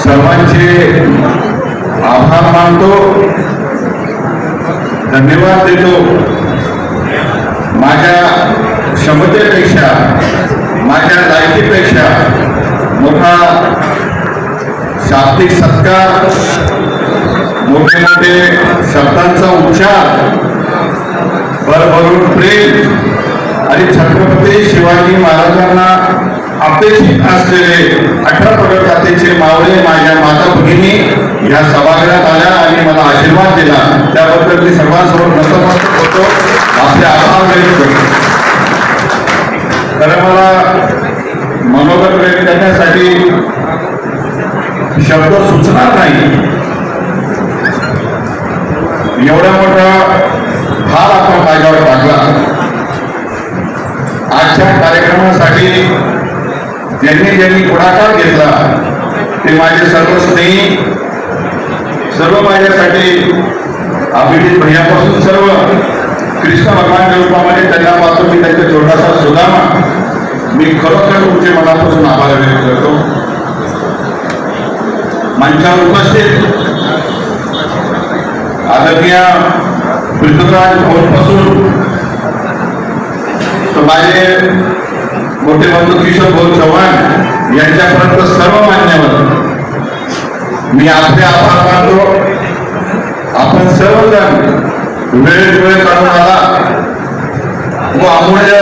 सर्वांचे आभार मानतो. धन्यवाद देतो. माझ्या क्षमतेपेक्षा माझ्या लायकीपेक्षा मोठा शाब्दिक सत्कार मोठे मोठे शब्दांचा उच्चार भरभरून प्रेम आणि छत्रपती शिवाजी महाराजांना अपेक्षित असलेले अठरा प्रगत जातीचे मावळे माझ्या माता भगिनी या सभागृहात आल्या आणि मला आशीर्वाद दिला. त्याबद्दल मी सर्वांसमोर नतमस्तक होतो. आपले आभार व्यक्त करतो. खरं मला मनोगत व्यक्त करण्यासाठी शब्द सुचणार नाही. एवढा मोठा भार आपण माझ्यावर टाकला. आजच्या कार्यक्रमासाठी ज्यांनी ज्यांनी पुढाकार घेतला ते माझे सर्व स्नेही सर्व माझ्यासाठी अभिजित भैयापासून सर्व कृष्ण भगवानच्या रूपामध्ये त्यांना पाहतो मी त्यांचा छोटासा सुदामा. मी खरोखर तुमचे मनापासून आभार व्यक्त करतो. मंचावर उपस्थित आदरणीय पृथ्वीराज भोरपासून तर माझे मोठे बंधू किशोर भाऊ चव्हाण यांच्यापर्यंत सर्व मान्यवर. मी आपले आभार मानतो आपण सर्वजण वेळेत वेळ काढून आला. व अमूल्य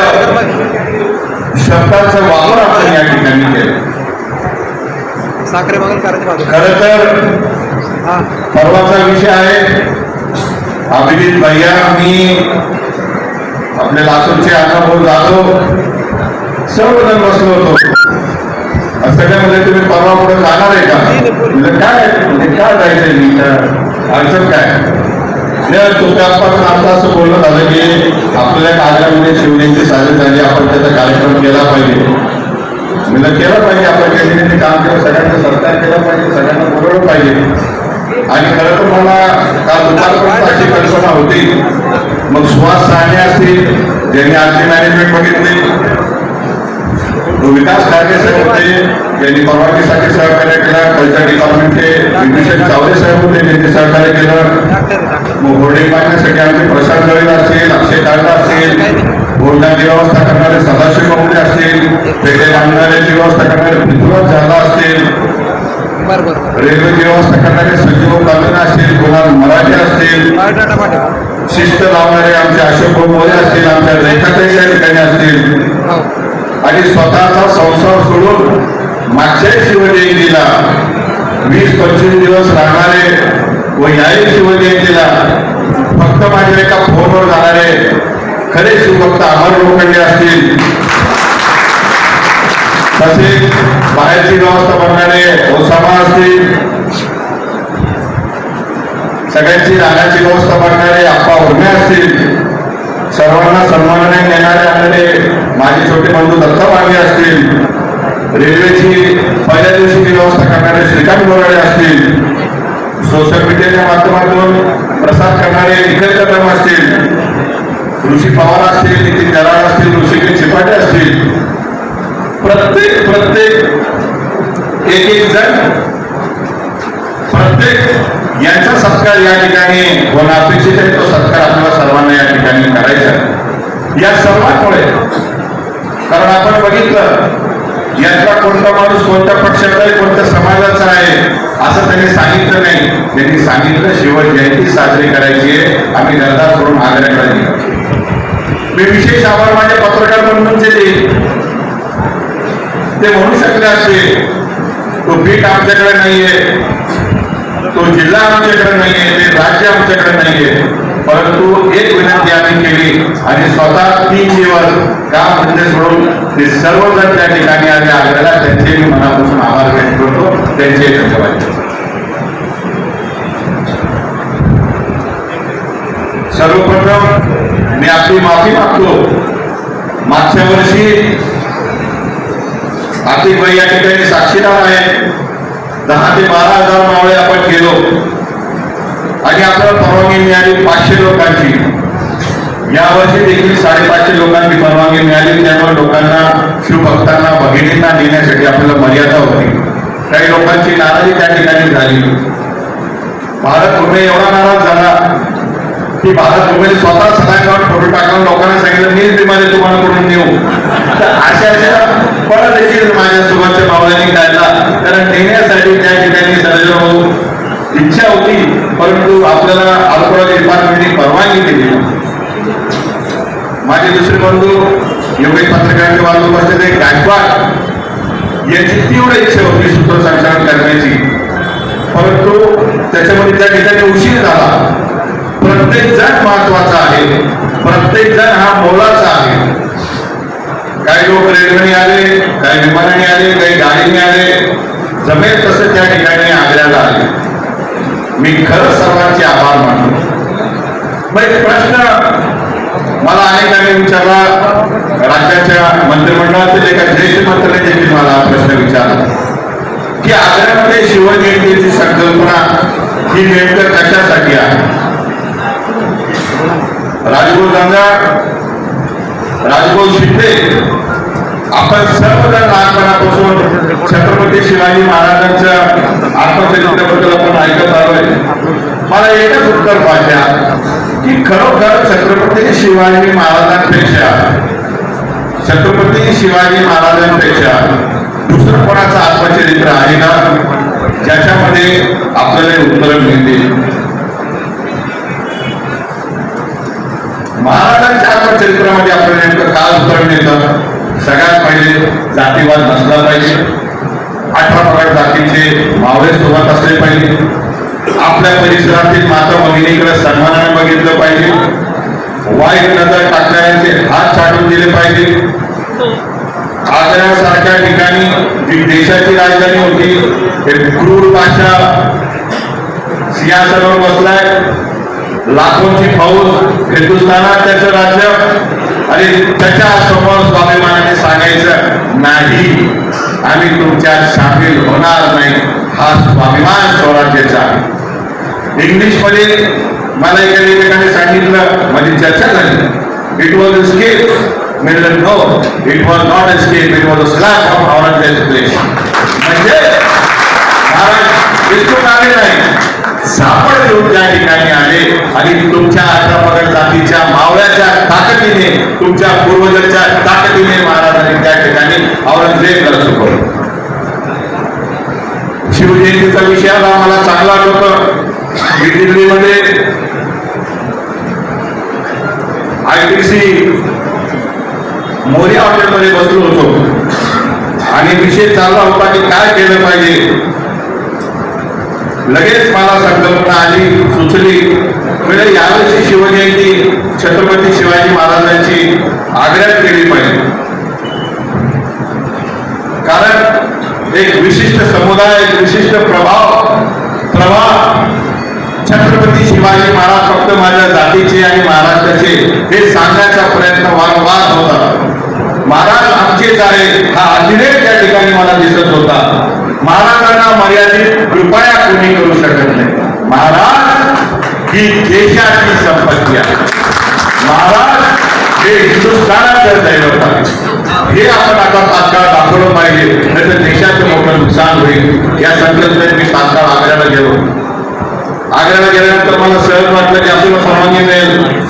शब्दाचा वापर आपण या ठिकाणी केला. खर तर हा. परवाचा विषय आहे. अभिजित भैया मी आपले लातूरचे अनुभव जाधव सर्वजण बसलो होतो. सगळ्यामध्ये तुम्ही परवा पुढे जाणार आहे का? म्हणजे काय? म्हणजे काय जायचंय मी अडचण काय? तुमच्या आपण आता असं बोलणं झालं की आपल्या कार्यामध्ये शिवजयंती साजरी झाली आपण त्याचा कार्यक्रम केला पाहिजे. म्हणजे केलं पाहिजे आपण ज्यांनी काम केलं सगळ्यांचं सरकार केलं पाहिजे सगळ्यांना बोलवलं पाहिजे. आणि खरं तर मला काल दुपारपर्यंत अशी कल्पना होती. मग सुहास साने असतील ज्यांनी आजची मॅनेजमेंट बघितली तो विकास साहेब होते ज्यांनी परवानगीसाठी सहकार्य केलं कल्चर डिपार्टमेंटचे विभूषण चावले साहेब होते त्यांनी सहकार्य केलं मग होर्डिंग बांधण्यासाठी आमचे प्रसाद असतील अक्षय काळगा असतील बोलण्याची व्यवस्था करणारे सदाशिव बाबुले असतील पेटे बांधणाऱ्याची व्यवस्था करणारे पृथ्वीराज झाला असतील रेल्वेची व्यवस्था करणारे संजीव कालना असतील कुणाल मराठे असतील शिस्त लावणारे आमचे अशोक भाऊ असतील आमच्या रेखाताई ठिकाणी असतील आणि स्वतःचा संसार सोडून मागच्या शिवजयंतीला वीस पंचवीस दिवस राहणारे व याही शिवजयंतीला फक्त माझ्या एका फोनवर जाणारे खरे शिवभक्त अमर लोखंडे असतील. तसेच बाहेरची व्यवस्था बनणारे ओसामा असतील. सगळ्यांची राहण्याची व्यवस्था बनणारे आप्पा उर्मे असतील. सर्वांना सन्मानाने नेणारे आपले माझे छोटे बंधू दत्ता मागे असतील. रेल्वेची पहिल्या दिवशीची व्यवस्था करणारे श्रीकांत बोराडे असतील. सोशल मीडियाच्या माध्यमातून प्रसार करणारे निखिल कदम असतील. ऋषी पवार असतील नितीन दराड असतील ऋषिकेश चिपाटे असतील. प्रत्येक प्रत्येक एक एक जण प्रत्येक यांचा सत्कार या ठिकाणी होणं अपेक्षित आहे तो सत्कार ठिकाणी करायचा. या सर्वांमुळे कारण आपण बघितलं यातला कोणता माणूस कोणत्या पक्षाचा आहे कोणत्या समाजाचा आहे असं त्यांनी सांगितलं नाही. त्यांनी सांगितलं शिवजयंती साजरी करायची आहे आम्ही गरदा सोडून आग्र्याकडे निघालो. मी विशेष आभार माझे पत्रकार बंधूंचे देईन. ते म्हणू शकले असते तो पीठ आमच्याकडे नाहीये तो जिल्हा आमच्याकडे नाहीये ते राज्य आमच्याकडे नाहीये. परंतु एक विनंती आम्ही केली आणि स्वतः तीन दिवस काम धंदे सोडून ते सर्वजण त्या ठिकाणी आले आलेला. त्यांचे मी मनापासून आभार व्यक्त करतो. त्यांचे धन्यवाद. सर्वप्रथम मी आपली माफी मागतो. मागच्या वर्षी आर्थिक बाई या ठिकाणी साक्षीदार आहे दहा ते बारा हजार मावळे आपण गेलो. आणि आपल्याला परवानगी मिळाली पाचशे लोकांची. यावर्षी देखील साडेपाचशे लोकांची परवानगी मिळाली. त्यामुळे लोकांना शिवभक्तांना भगिनींना नेण्यासाठी आपल्याला मर्यादा होती. काही लोकांची नाराजी त्या ठिकाणी झाली. भारत रुपये एवढा नाराज झाला की भारत रुपये स्वतः सगळ्यांवर फोटो टाकून लोकांना सांगितलं मीच विमाने तुम्हाला करून नेऊ? तर अशा अशा पण देखील माझ्या सोबतच्या मावळ्यांनी काढला कारण नेण्यासाठी त्या ठिकाणी सर्व इच्छा होती. परंतु आपल्याला अल्कोहोल डिपार्टमेंटने परवानगी दिली. माझे दुसरे बंधू योगेश पत्रकारांचे बाजू बसलेले गायकवाड यांची तीव्र इच्छा होती सूत्रसंचालन करण्याची. परंतु त्याच्यामध्ये त्या ठिकाणी उशीर झाला. प्रत्येक जण महत्त्वाचा आहे. प्रत्येक जण हा मोलाचा आहे. काही लोक रेल्वेने आले काही विमानाने आले काही गाडीने आले. जमेल तसे त्या ठिकाणी आग्र्याला आले मी खरंच सर्वांचे आभार मानतो. मग एक प्रश्न मला अनेकांनी विचारला. राज्याच्या मंत्रिमंडळातील एका ज्येष्ठ मंत्र्याने देखील मला प्रश्न विचारला. की आग्र्यामध्ये शिवजयंतीची संकल्पना ही नेमकं कशासाठी आहे? राजगुरू गंगा राजगुरू शिंदे आपण सर्वजण लहानपणापासून छत्रपती शिवाजी महाराजांच्या आत्मचरित्राबद्दल आपण ऐकत आलोय. मला एकच उत्तर पाहिजे. की खरोखर छत्रपती शिवाजी महाराजांपेक्षा छत्रपती शिवाजी महाराजांपेक्षा दुसरं कोणाचं आत्मचरित्र आहे ना ज्याच्यामध्ये आपल्याला उत्तर मिळतील? महाराजांच्या आत्मचरित्रामध्ये आपल्याला नेमकं काय उत्तर मिळतं? सगळ्यात पहिले जातीवाद नसला पाहिजे. अठरा पगड जातीचे मावळे सोबत असले पाहिजे. आपल्या परिसरातील माता भगिनीकडे सन्मानाने बघितलं पाहिजे. वाईट नजर टाकणाऱ्यांचे हात छाटून दिले पाहिजे. आग्र्यासारख्या ठिकाणी जी देशाची राजधानी होती हे क्रूर भाषा सिंहासनावर बसलाय. लाखोंची फौज हिंदुस्थानात त्याचं राज्य. आणि त्याच्यासमोर स्वाभिमानाने सांगायचं नाही. आम्ही तुमच्यात सामील होणार नाही. हा स्वाभिमान स्वराज्याचा आहे. इंग्लिशमध्ये मला एका लेखकाने सांगितलं माझी चर्चा झाली. It was a escape middle no it was not a escape it was a slap of Aurangzeb place म्हणजे महाराज विष्णू आले नाही सापड घेऊन त्या ठिकाणी आले आणि तुमच्या अठरा जातीच्या मावळ्याच्या ताकदीने तुमच्या पूर्वजांच्या ताकदीने महाराजांनी त्या ठिकाणी औरंगजेब चुकवलं शिवजयंतीचा विषय आला मला चांगला आठवत. मी दिल्लीमध्ये आय टी सी मोर्या हॉटेलमध्ये बसलो होतो. आणि विषय चालला होता की काय केलं पाहिजे? लगेच मला संकल्पना आली सुचली. म्हणजे यावर्षी शिवजयंती छत्रपती शिवाजी महाराजांची आग्र्यात केली पाहिजे. कारण एक विशिष्ट समुदाय एक विशिष्ट प्रभाव प्रभाव छत्रपती शिवाजी महाराज फक्त माझ्या जातीचे आणि महाराष्ट्राचे हे सांगण्याचा प्रयत्न वारंवार होता महाराज आमचेच आहे हा अतिरेक त्या ठिकाणी मला दिसत होता. महाराजांना मर्यादित कृपया कोणी करू शकत नाही. महाराज ही देशाची संपत्ती आहे. महाराज हे हिंदुस्थानाचं दैवत आहे हे आपण आता तात्काळ दाखवलं पाहिजे. नाही तर देशाचं मोठं नुकसान होईल. या संकल्पनेत मी तात्काळ आग्र्याला गेलो. आग्र्याला गेल्यानंतर मला सहज वाटलं की आपल्याला परवानगी मिळेल.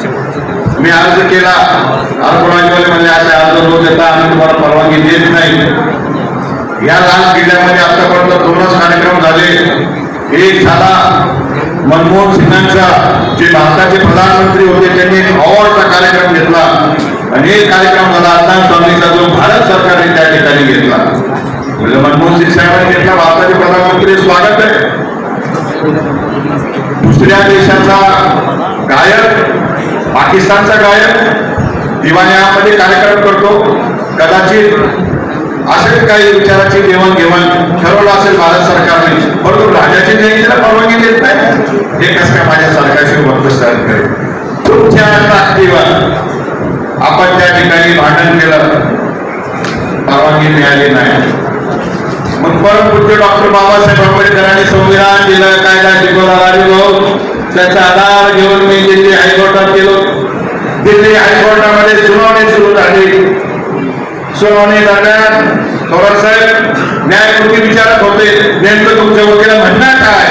मी अर्ज केला. अर्पणाजीवाले म्हणजे असे अर्ज रोज येतात आम्ही तुम्हाला परवानगी देत नाही. या लाल किल्ल्यामध्ये आतापर्यंत दोनच कार्यक्रम झाले. एक झाला मनमोहन सिंगांचा जे भारताचे प्रधानमंत्री होते त्यांनी एक अवॉर्डचा कार्यक्रम घेतला. आणि एक कार्यक्रम झाला आता स्वामीचा जो भारत सरकारने त्या ठिकाणी घेतला. म्हणजे मनमोहन सिंग साहेबांनी घेतला भारताचे प्रधानमंत्री स्वागत आहे. दुसऱ्या देशाचा गायक पाकिस्तानचा गायक दिवाण्यामध्ये कार्यक्रम करतो. कदाचित असेच काही विचाराची देवाणघेवाण ठरवलं असेल भारत सरकारने, परंतु राजाची जयंतीला परवानगी देत नाही. हे कसं काय माझ्या सरकारशी वर्तस्थ करेल? तुमच्या ताकदीवर आपण त्या ठिकाणी भांडण केलं, परवानगी मिळाली नाही. मग परम पूज्य डॉक्टर बाबासाहेब आंबेडकरांनी संविधान दिलं, कायदा शिकवला भाऊ त्याचा आधार घेऊन मी दिल्ली हायकोर्टात गेलो. दिल्ली हायकोर्टामध्ये सुनावणी सुरू झाली. सुनावणी दरम्यान थोरात साहेब न्यायमूर्ती विचारत होते नेमकं तुमच्या वकील म्हणणं काय?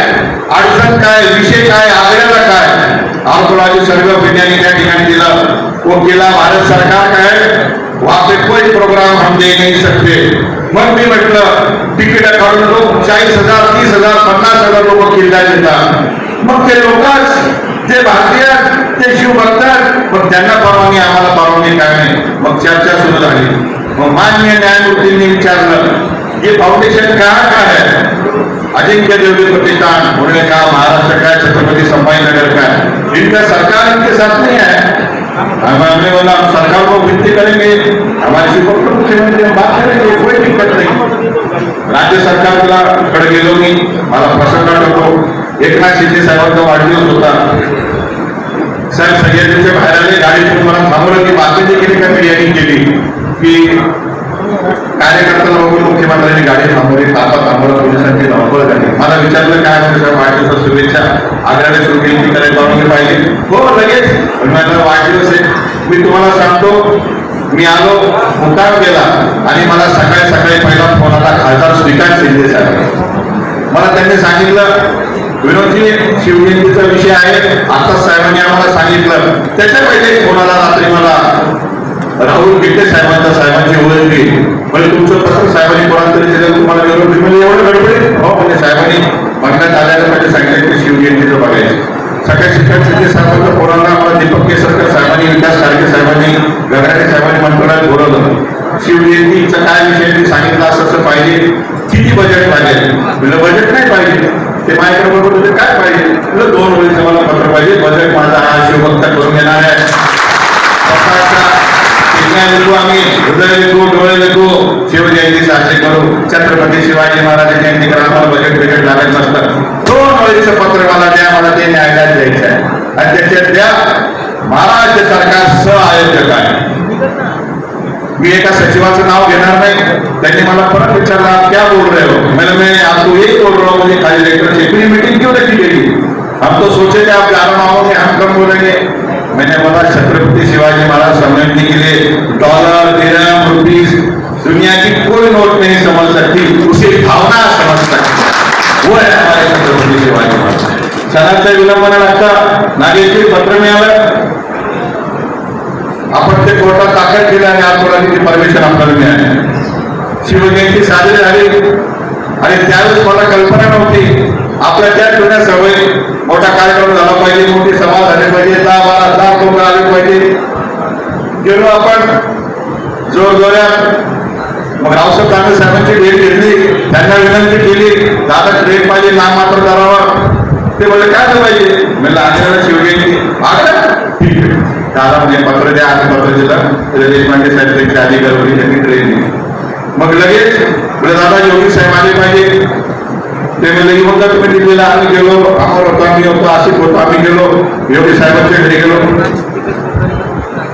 अडचण काय? विषय काय? आग्र्याला काय? आंतरराज्य सर्व विज्ञानी त्या ठिकाणी दिलं. वकिला भारत सरकार काय? वहां पे कोई प्रोग्राम हम दे नहीं सकते मग मी म्हटलं तिकीट काढून लोक चाळीस हजार तीस हजार पन्नास हजार लोक किल्ला देतात. मग ते लोकच जे भारतीय ते शिव बघतात मग त्यांना परवानगी आम्हाला परवानगी काय नाही. मग चर्चा सुरू झाली. मग मान्य न्यायमूर्तींनी विचारलं ये फाउंडेशन कहाँ का है? अजिंक्य देवगी प्रतिष्ठान उन्होंने कहा महाराष्ट्र का, छत्रपति संभाजी का। है इनका सरकार इनके साथ नहीं है। हम हमने बोला, हम सरकार को विनती करेंगे। हमारे शिवभक्त मुख्यमंत्री हम बात करेंगे, कोई दिक्कत नहीं। राज्य सरकारला कडे गेलो मी मला प्रसंग आठवतो एकनाथ शिंदे साहेबांचा वाढदिवस होता। साहेब सह्याद्रीच्या बाहेर आले गाडी मला थांबवलं की बातमी केली का बिर्याणी केली की कार्यकर्त्यांना बघून मुख्यमंत्र्यांनी गाडी थांबवली तापा थांबवलं पोलिसांची धावपळ झाली. मला विचारलं काय म्हणजे वाढदिवस शुभेच्छा? आग्र्याने सुरू केली ती करायला परवानगी पाहिजे. हो लगेच. माझा वाढदिवस आहे. मी तुम्हाला सांगतो मी आलो मुक्काम केला आणि मला सकाळी सकाळी पहिला फोन आला खासदार श्रीकांत शिंदे साहेब. मला त्यांनी सांगितलं विनोदजी शिवजयंतीचा विषय आहे. आता साहेबांनी आम्हाला सांगितलं. त्याच्या पहिले फोन आला रात्री मला. राहुल गिट्टे साहेबांच्या साहेबांची ओळख म्हणजे तुमचं पत्र साहेबांनी कोणाला तरी दिलं तुम्हाला निरोप म्हणजे एवढं गडबडीत? हो म्हणजे साहेबांनी बघण्यात आल्यानं म्हणजे सांगितलं की शिवजयंतीचं बघायचं. सगळ्या शिक्षण शिंदे साहेबांच्या पोरांना आम्हाला दीपक केसरकर साहेबांनी विकास खारगे साहेबांनी गगराटे साहेबांनी मंत्रालयात बोलवलं. शिवजयंतीचा काय विषय सांगितलं असं असं पाहिजे. किती बजेट पाहिजे? म्हणजे बजेट नाही पाहिजे. ते माझ्याकडे बरोबर काय पाहिजे? म्हटलं दोन वेळेचं मला पत्र पाहिजे. महाराष्ट्र सरकार सह आयोजक आहे. मी एका सचिवाचं नाव घेणार नाही. त्यांनी मला परत विचारला, क्या बोल रहे हो? मैंने मैं आपको यही बोल रहा हूँ, मुझे खाली लेकर इतनी मीटिंग क्यों रखी गई? हम तो सोचे थे आप ग्यारह माहोगे हम कम बोलेंगे. मैंने बोला, छत्रपति शिवाजी महाराज समझने के लिए डॉलर दिरहम रुपीस दुनिया की कोई नोट नहीं समझ सकती, उसे भावना समझ सकती वो है हमारे छत्रपति शिवाजी महाराज. सणाचा विलंब न लागता नागेश्वरी पत्र मिळालं आपण ते कोर्टात दाखल केलं आणि आज कोणाची ती परमिशन आपल्याला मिळाली शिवजयंती साजरी झाली आणि त्यावेळेस मला कल्पना नव्हती. आपल्या त्या जुन्या सवय मोठा कार्यक्रम झाला पाहिजे मोठी सभा झाली पाहिजे दहा बारा लाख लोक आले पाहिजे. गेलो आपण जोर मग रावसाहेब दादा साहेबांची भेट घेतली त्यांना विनंती केली दादा ट्रेन पाहिजे नाम मात्र करावा ते म्हणजे काय पाहिजे म्हणलं आलेला शिवजयंती. आलं दादा म्हणजे पत्र द्या आणि पत्र दिलं. तर देशपांडे साहेब त्यांची अधिकारी होती त्यांनी ट्रेन दिली मग लगेच म्हणजे दादा योगी साहेब आले पाहिजे. ते म्हणले की मग तुम्ही दिल्लीला आम्ही गेलो अमर होतो आम्ही होतो आशिक होतो आम्ही गेलो योगी साहेबांच्या घरी गेलो.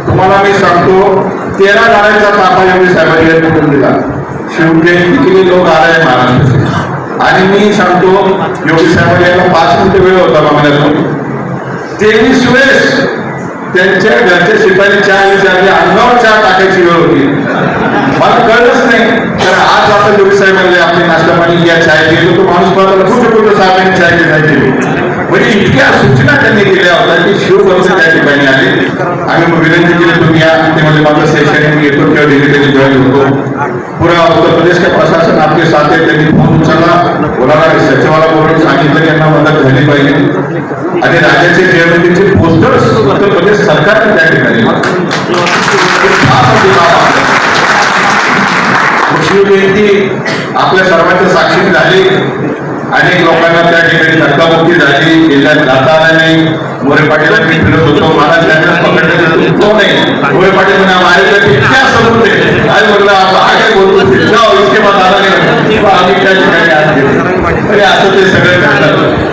तुम्हाला मी सांगतो तेरा गाड्यांचा ताफा योगी साहेबांनी कुठून दिला. शिवजयंती किती लोक आले महाराष्ट्राचे. आणि मी सांगतो योगी साहेबांनी याला पाच मिनिटं वेळ होता मागण्यातून तेवीस वेळेस त्यांच्या घरच्या शिपाई चहा विचारली अंगावर चहा टाकायची वेळ होती. मला कळलंच नाही. तर आज आता योगी साहेब आपले आपली नाश्ता पाणी घ्या चाय घेतो तो माणूस पाहता कुठे कुठे साहेबांनी चाय घेण्यात केली म्हणजे इतक्या सूचना त्यांनी केल्या होत्या की शिवभक्त त्या ठिकाणी आम्ही विनंती केली तुम्ही या ते म्हणजे माझं शैक्षणिक येतो किंवा डिजिटली जॉईन होतो. पुरा उत्तर प्रदेश का प्रशासन आपले साथ आहे त्यांनी फोन उचलला. बोलायला सचिवाला बोलून सांगितलं की यांना मदत झाली पाहिजे. आणि राज्याचे निवडणुकीचे पोस्टर्स उत्तर प्रदेश सरकारने त्या ठिकाणी जयंती आपल्या सर्वांच्या साक्षी झाली. अनेक लोकांना त्या ठिकाणी धक्काबुक्की झाली. जिल्ह्यात जाता आलं. नाही मोरे पाटील मी फिरत होतो. महाराज त्यांना पकडण्याचं तो नाही मोरे पाटील म्हणा माझ्याकडे क्या सबूत आहे आज म्हटलं आप आगे बोलतो जाओ इसके बाद आला नाही किंवा आम्ही त्या ठिकाणी आज गेलो तरी असं ते सगळं घडलं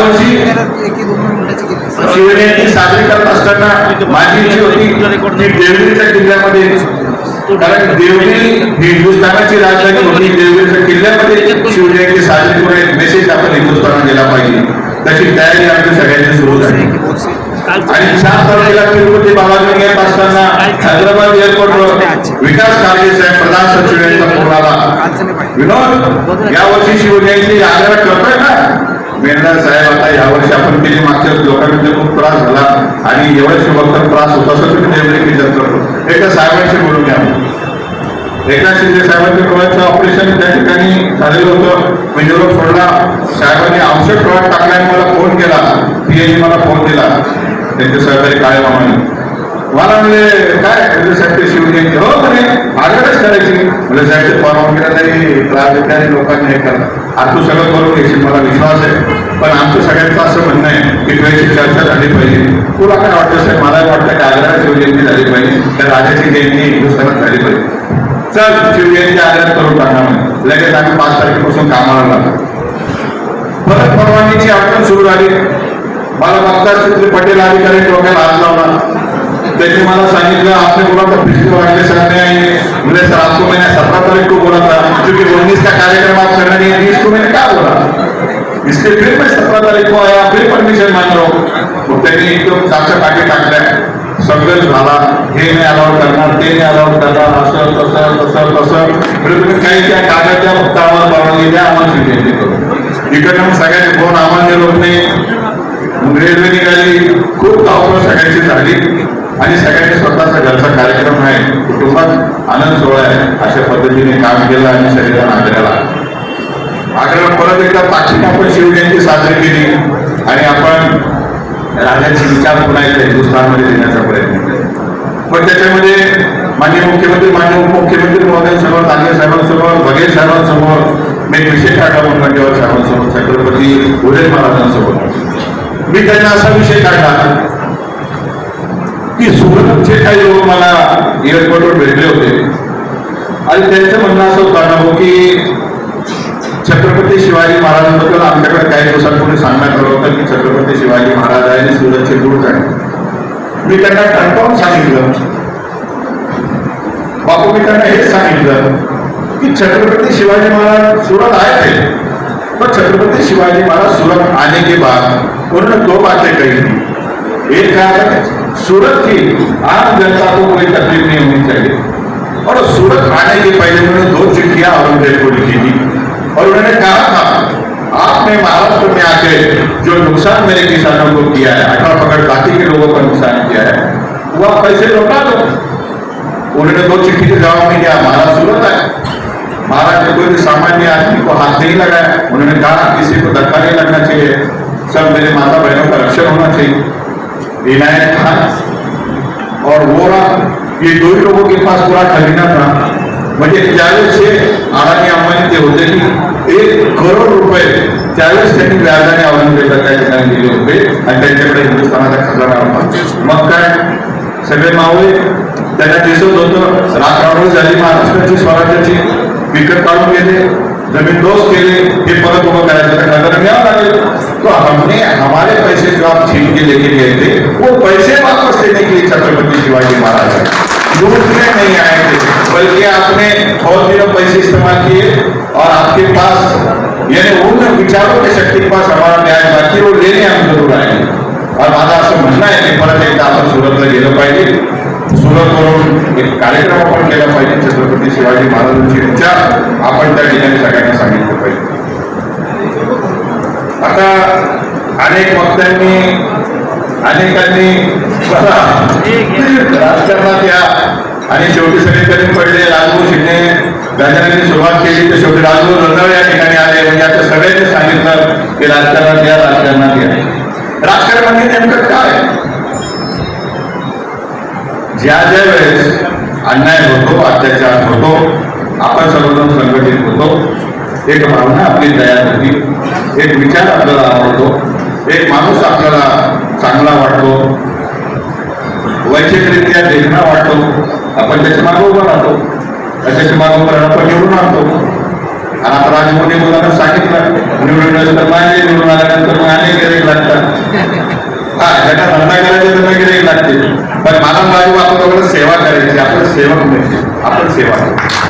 मग शिवजयंती साजरी करत असताना माझी इच्छा होती. की देवगिरीच्या किल्ल्यामध्ये. कारण देवगिरी हिंदुस्थानाची राजधानी होती. देवगिरीच्या किल्ल्यामध्ये शिवजयंती साजरी करून एक मेसेज आपण हिंदुस्थानात दिला पाहिजे. तशी तयारी आमची सगळ्यांची सुरू झाली. आणि सात तारखेला तिरुपती बालाजी येत असताना हैदराबाद एअरपोर्टवर विकास कारगे साहेब प्रधान सचिव यांचा फोन आला. विनोद यावर्षी शिवजयंती आग्रह करतोय ना मेहणार साहेब आता यावर्षी आपण केली मागच्या लोकांमध्ये खूप त्रास झाला आणि यावर्षी फक्त त्रास होत असं तुम्ही नेहमी विचार करतो. एकदा साहेबांशी बोलून घ्या. एकनाथ शिंदे साहेबांच्या डोळ्याचं ऑपरेशन त्या ठिकाणी झालेलं होतं. मी निरोप सोडला साहेबांनी औषध डोळ्यात टाकल्याने मला फोन केला. पीएने मला फोन दिला त्यांचे सहकारी काळे मामाने. मला म्हणजे काय? म्हणजे साहित्य शिवजयंती हो म्हणे आग्रहच करायची. म्हणजे साहित्य ते फॉर्म केला तरी त्रास लोकांनी हे करा आज तू सगळं करून घेशील मला विश्वास आहे. पण आमचं सगळ्यांचं असं म्हणणं आहे की तुझ्याशी चर्चा झाली पाहिजे. तुला काय वाटतं साहेब मला वाटतं की आग्रह शिवजयंती झाली पाहिजे. तर राजाची जयंती हिंदुस्थानात झाली पाहिजे. चल शिवजयंती आग्रह करून टाका लगेच आम्ही पाच तारखेपासून कामाला लागलो परत परवानगीची अडचण सुरू झाली. मला बघताच तिथले पटेल अधिकारी डोक्याला हात लावला. त्यांनी मला सांगितलं आपने बोला था पिछले वाले सर ने बोले सर, आपको मैंने सत्रह तारीख को बोला था, क्योंकि उन्नीस का कार्यक्रम आप करना नहीं है बीस को मैंने क्या बोला? इसके फिर मैं सत्रह तारीख को आया, फिर परमिशन मांग रहा हूँ। मग त्यांनी एकदम चारच्या टाके टाकल्या सगळंच झाला हे। नाही अलाउड करणार ते नाही अलाउड करणार असं तसं तसं तसं म्हणजे तुम्ही काही त्या कागदच्या फक्त आम्हाला परवानगी द्या आम्हाला शिकायची करू इकडनं सगळ्यांचे फ़ोन आम्हाला मग रेल्वे निघाली खूप धावपळ सगळ्यांची झाली आणि सगळ्यांनी स्वतःचा घरचा कार्यक्रम आहे. कुटुंबात आनंद सोहळा आहे. अशा पद्धतीने काम केलं आणि शरीराला आग्र्याला आग्र्याला परत एकदा ताकदीने आपण शिवजयंती साजरी केली आणि आपण राजाची विचार पुन्हा एकदा हिंदुस्थानमध्ये देण्याचा प्रयत्न केला. पण त्याच्यामध्ये माननीय मुख्यमंत्री माननीय उपमुख्यमंत्री महोदयांसमोर तांगे साहेबांसमोर बघेल साहेबांसमोर मी विशेष विषय काढला मुनगंटीवार साहेबांसमोर छत्रपती उदय महाराजांसमोर. मी त्यांना असा विषय काढला. की सुरतचे काही लोक मला एअरपोर्टवर भेटले होते. आणि त्यांचं म्हणणं असं होतं ना हो की छत्रपती शिवाजी महाराजांबद्दल आमच्याकडे काही दिवसांपूर्वी सांगण्यात आलं होतं की छत्रपती शिवाजी महाराज आहे आणि सुरतचे दूर आहे मी त्यांना कन्फर्म सांगितलं. बापू मी त्यांना हेच सांगितलं की छत्रपती शिवाजी महाराज सुरत आहे पण पर छत्रपति शिवाजी महाराज सूरत आने के बाद उन्होंने दो बातें कही एक कहा सूरत की आम जनता को कोई तकलीफ़ नहीं होनी चाहिए। और सूरत आने के पहले उन्होंने दो चिट्ठियाँ औरंगज़ेब को लिखी थी और उन्होंने कहा था, आपने महाराष्ट्र में आके जो नुकसान मेरे किसानों को किया है अठारह पकड़ बाकी के लोगों का नुकसान किया है, वो आप पैसे लौटा दो। उन्होंने दो चिट्ठी के जवाब में दिया महाराज सूरत है। महाराज ने कोई सामान्य आदमी को हाथ नहीं लगाया। उन्होंने कहा, किसी को धक्का नहीं लगना चाहिए। सब मेरे माता बहनों का रक्षण होना चाहिए। इनायत था। और वोरा ये दो ही लोगों के पास पूरा खरीदा था। म्हणजे त्यावेळेस हे अडाणी अंबानी ते होते की एक करोड रुपये त्यावेळेस त्यांनी व्याजाने औरंगजेबला त्या ठिकाणी दिले होते आणि त्यांच्याकडे हिंदुस्थानाचा खजाना होता मग काय सगळे मावळे त्यांना दिसत होतं राखावळ झाली महाराष्ट्राची स्वराज्याची विकत काढून गेले जमीन दोष केले हे परत उभं करायचं तर खजाना घ्यावं लागेल तो हमने हमारे पैसे जो आप छीन के लेके गए थे, वो पैसे वापस देने के लिए छत्रपति शिवाजी महाराज है लूटने नहीं आए थे, बल्कि आपने बहुत दिनों पैसे इस्तेमाल किए और आपके पास, यानी उन विचारों की शक्ति के पास हमारा न्याय बाकी वो लेने हम ज़रूर आएँगे। और माझं असं म्हणणं आहे की परत एकदा आपण सुरतला गेलं पाहिजे सुरतवरून एक कार्यक्रम आपण केला पाहिजे छत्रपती शिवाजी महाराजांचे विचार आपण त्या ठिकाणी सगळ्यांना सांगितलं पाहिजे। आता अनेक वक्त्यांनी अनेकांनी मला राजकारणात या आणि शेवटी सगळे कधी पडले राजभाऊ शिंदे. गजाननी सुरुवात केली तर शेवटी राजभाऊ रंगाव या ठिकाणी आले. म्हणजे आता सगळ्यांनी सांगितलं की राजकारणात या राजकारणात या. राजकारण म्हणजे नेमकं काय? ज्या ज्या वेळेस अन्याय होतो अत्याचार होतो आपण सर्वजण संघटित होतो एक भावना आपली तयार होती. एक विचार आपल्याला आवडतो. एक माणूस आपल्याला चांगला वाटतो. वैयक्तिकरित्या देखणा वाटतो. आपण त्याच्यामागे उभा राहतो. त्याच्यामागे उभं राहून आपण निवडून आणतो. आणि आता राजमोने मुलांना सांगितलं निवडून नंतर माझे निवडून आल्यानंतर मग अनेक गिरेक लागतात. हा ज्यांना धंदा करायचा त्यांना गिरेक लागते. पण मला माझी आपण सेवा करायची आपण सेवक नाही आपण सेवा. म्हणजे,